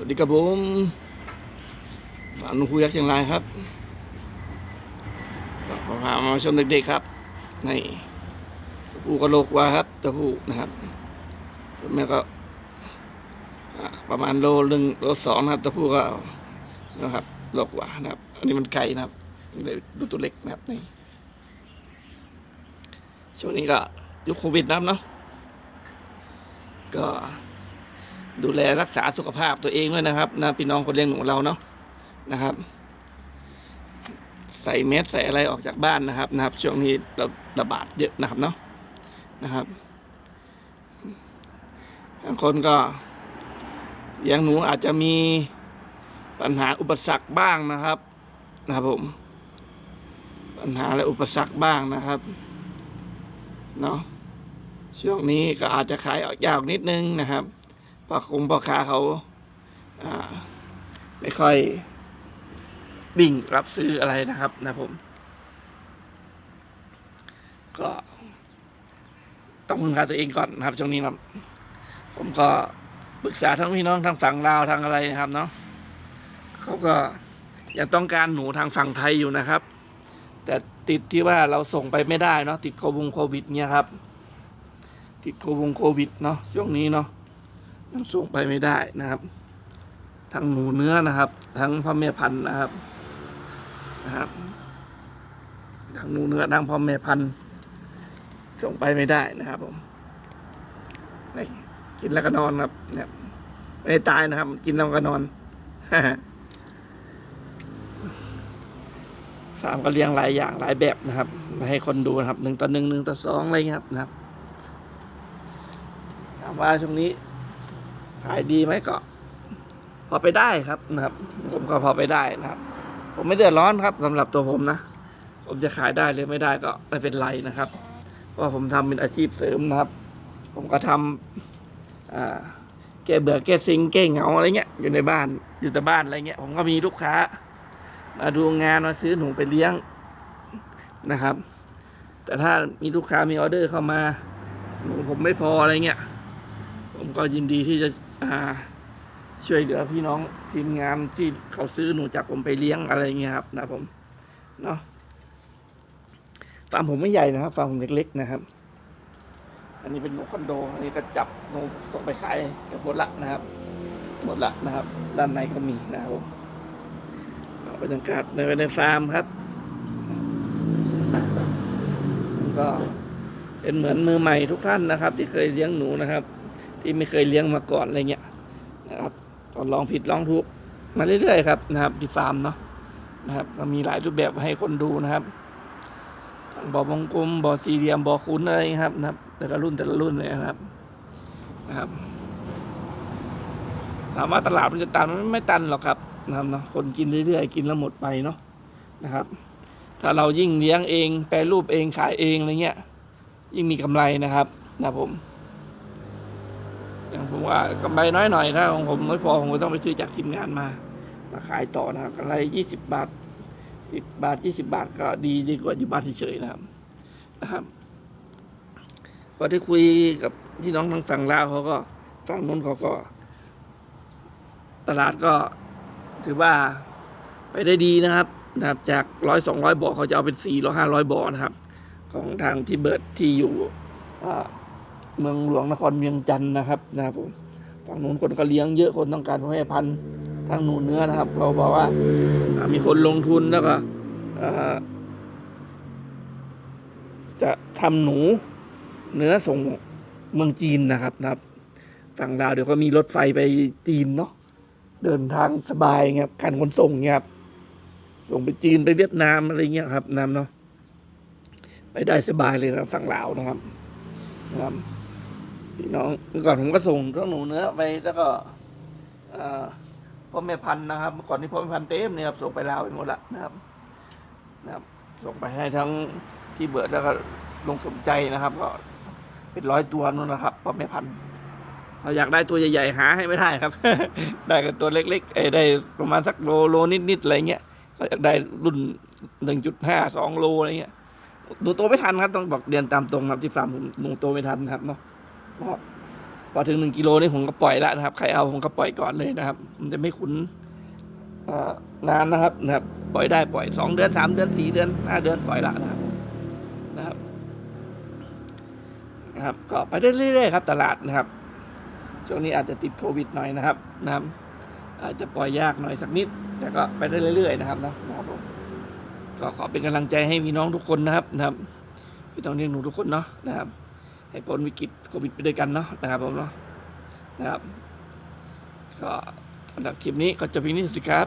สวัสดีครับผมฝาหนุคุยักษ์เชียงรายครับก็พามาชมเด็กๆครับนี่ตัวผู้กระโหลกว่าครับตัวผู้นะครับแม่ก็ประมาณโลหนึ่งโลสองนะครับตัวผู้ก็นะครับโลกว่านะครับ อันนี้มันไก่นะครับเลยดูตัวเล็กนะครับนี่ช่วงนี้ก็ยุคโควิดนะครับเนาะก็ ดูแลรักษาสุขภาพตัวเองด้วยนะครับนะพี่น้องคนเลี้ยงหนูเราเนาะนะครับ ใส่เมสใส่อะไรออกจากบ้านนะครับนะครับ ช่วงนี้ระระบาดเยอะนะครับเนาะนะครับบางคนก็เลี้ยงหนูอาจจะมีปัญหาอุปสรรคบ้างนะครับนะครับผม ปัญหาและอุปสรรคบ้างนะครับเนาะช่วงนี้ก็อาจจะขายออกยากนิดนึงนะครับ พ่อคงพ่อค้าเขาไม่ค่อยวิ่งรับซื้ออะไรนะครับนะผม ก็ต้องพึ่งพาตัวเองก่อนนะครับช่วงนี้นะครับ ผมก็ปรึกษาทั้งพี่น้องทางฝั่งลาวทางอะไรนะครับเนาะเขาก็ยังต้องการหนูทางฝั่งไทยอยู่นะครับ แต่ติดที่ว่าเราส่งไปไม่ได้เนาะติดโควิดเนี่ยครับ ติดโควิดเนาะช่วงนี้เนาะ ส่งไปไม่ได้นะครับ ทั้งหมูเนื้อนะครับ ทั้งพ่อแม่พันธุ์นะครับนะครับทั้งหมูเนื้อทั้งพ่อแม่พันธุ์ส่งไปไม่ได้นะครับผมนี่กินแล้วก็นอนครับเนี่ยไม่ได้ตายนะครับ กินแล้วก็นอนฟามก็เลี้ยงหลายอย่างหลายแบบนะครับมาให้คนดูนะครับหนึ่งต่อหนึ่งหนึ่งต่อสองอะไรเงี้ยครับนะครับถามว่าช่วงนี้ ขายดีไหมก็ พอไปได้ครับนะครับ ผมก็พอไปได้นะครับ ผมไม่เดือดร้อนครับสำหรับตัวผมนะ ผมจะขายได้หรือไม่ได้ก็ไม่เป็นไรนะครับเพราะว่าผมทำเป็นอาชีพเสริมนะครับ ผมก็ทำอ่าแก้เบื่อแก้ซิงแก้เหงาอะไรเงี้ยอยู่ในบ้านอยู่แต่บ้านอะไรเงี้ยผมก็มีลูกค้า มาดูงานมาซื้อหนูไปเลี้ยงนะครับ แต่ถ้ามีลูกค้ามีออเดอร์เข้ามาหนูผมไม่พออะไรเงี้ยผมก็ยินดีที่จะ ช่วยเหลือพี่น้องทีมงานที่เขาซื้อหนูจากผมไปเลี้ยงอะไรเงี้ยครับนะผมเนาะฟาร์มผมไม่ใหญ่นะครับฟาร์มผมเล็กๆนะครับ อันนี้เป็นหนูคอนโด อันนี้ก็จับหนูส่งไปขายกับหมดละนะครับหมดละนะครับ ด้านในก็มีนะครับผมบรรยากาศในในฟาร์มครับก็เป็นเหมือนมือใหม่ทุกท่านนะครับ ที่เคยเลี้ยงหนูนะครับ ที่ไม่เคยเลี้ยงมาก่อนอะไรเงี้ยนะครับก็ลองผิดลองถูกมาเรื่อยๆครับนะครับที่ฟาร์มเนาะนะครับก็มีหลายรูปแบบให้คนดูนะครับบ่อวงกลมบ่อสี่เหลี่ยมบ่อคุ้นอะไรเงี้ยครับนะครับ แต่ละรุ่นแต่ละรุ่นเลยนะครับนะครับถามว่าตลาดมันจะตันมันไม่ตันหรอกครับนะครับเนาะคนกินเรื่อยๆกินแล้วหมดไปเนาะนะครับ ถ้าเรายิ่งเลี้ยงเอง แปรรูปเองขายเองอะไรเงี้ยยิ่งมีกำไรนะครับนะผม อย่างผมว่ากำไรน้อยหน่อยถ้าของผมไม่พอผมก็ต้องไปซื้อจากทีมงานมามาขายต่อนะครับกำไรยี่สิบบาทสิบบาทยี่สิบาทก็ดีดีกว่าอยู่บ้านเฉยๆนะครับนะครับพอที่คุยกับพี่น้องทางฝั่งลาวเขาก็ฝั่งนู้นเขาก็ ตลาดก็ถือว่าไปได้ดีนะครับนะครับ จากร้อยสองร้อยบ่อเขาจะเอาเป็นสี่ร้อยห้าร้อยบ่อนะครับ ของทางที่เบิร์ดที่อยู่อ่า เมืองหลวงนครเวียงจันทร์นะครับนะครับผมฝั่งนู้นคนก็เลี้ยงเยอะคนต้องการพ่อแม่พันธุ์ทางหนูเนื้อนะครับ เขาบอกว่ามีคนลงทุนแล้วก็จะทำหนูเนื้อส่งเมืองจีนนะครับนะครับฝั่งลาวเดี๋ยวก็มีรถไฟไปจีนเนาะเดินทางสบายเงี้ยการขนส่งเงี้ยครับส่งไปจีนไปเวียดนามอะไรเงี้ยครับนำเนาะไปได้สบายเลยครับฝั่งลาวนะครับนะครับ พี่น้องเมื่อก่อนผมก็ส่งเครื่องหนูเนื้อไปแล้วก็พ่อแม่พันธุ์นะครับ เมื่อก่อนนี้พ่อแม่พันธุ์เต็มเนี่ยครับส่งไปลาวไปหมดละนะครับนะครับ ส่งไปให้ทั้งที่เบิร์ดแล้วก็ลงสมใจนะครับ ก็เป็นร้อยตัวนู่นนะครับพ่อแม่พันธุ์เราอยากได้ตัวใหญ่ๆหาให้ไม่ได้ครับ ได้กับตัวเล็กๆไอ้ได้ประมาณสักโลโลนิดๆอะไรเงี้ยก็อยากได้รุ่นหนึ่งจุดห้าสองโลอะไรเงี้ยหนูโตไม่ทันครับต้องบอกเรียนตามตรงครับที่ฟาร์มหนูโตไม่ทันครับเนาะ นะครับพอถึงหนึ่งกิโลนี่ผมก็ปล่อยแล้วนะครับ ใครเอาผมก็ปล่อยก่อนเลยนะครับ มันจะไม่ขุนนานนะครับนะครับ ปล่อยได้ปล่อยสองเดือนสามเดือนสี่เดือนห้าเดือนปล่อยละนะครับนะครับนะครับ ก็ไปได้เรื่อยๆครับ ตลาดนะครับช่วงนี้อาจจะติดโควิดหน่อยนะครับนะครับ อาจจะปล่อยยากหน่อยสักนิด แต่ก็ไปได้เรื่อยๆนะครับนะครับผมก็ขอเป็นกำลังใจให้พี่น้องทุกคนนะครับนะครับพี่น้องเลี้ยงหนูทุกคนเนาะนะครับ ให้พ้นวิกฤตโควิดไปด้วยกันเนาะนะครับผมเนาะนะครับ ก็สำหรับคลิปนี้ก็จะเพียงนี้สุดครับ